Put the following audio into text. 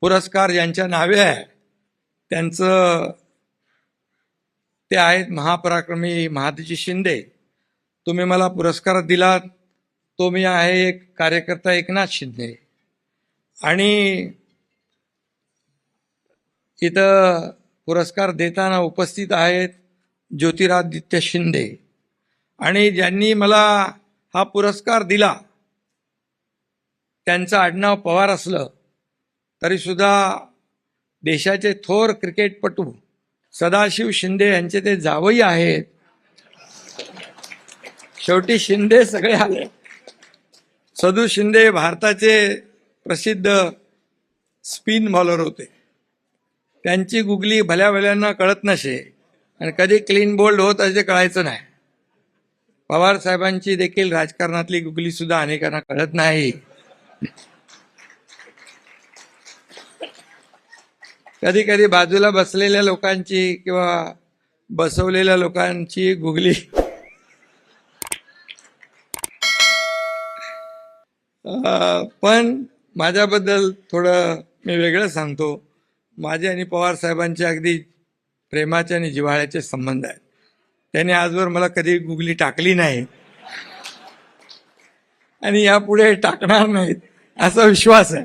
पुरस्कार ज्यांच्या नावे आहे त्यांचं ते आहेत महापराक्रमी महादजी शिंदे. तुम्ही मला पुरस्कार दिलात तो मी आहे एक कार्यकर्ता एकनाथ शिंदे. आणि इथं पुरस्कार देताना उपस्थित आहेत ज्योतिरादित्य शिंदे. आणि ज्यांनी मला हा पुरस्कार दिला त्यांचं आडनाव पवार असलं तरी सुद्धा देशाचे थोर क्रिकेटपटू सदाशिव शिंदे यांचे ते जावई आहेत. शेवटी शिंदे सगळे आले. सदू शिंदे भारताचे प्रसिद्ध स्पिन बॉलर होते. त्यांची गुगली भल्या भल्यांना कळत नसे आणि कधी क्लीन बोल्ड होत असे कळायचं नाही. पवार साहेबांची देखील राजकारणातली गुगली सुद्धा अनेकांना कळत नाही. कधी कधी बाजूला बसलेल्या लोकांची किंवा बसवलेल्या लोकांची गुगली. पण माझ्याबद्दल थोडं मी वेगळं सांगतो. माझे आणि पवार साहेबांचे अगदी प्रेमाचे आणि जिव्हाळ्याचे संबंध आहेत. त्याने आजवर मला कधी गुगली टाकली नाही. आणि यापुढे टाकणार नाहीत असा विश्वास आहे.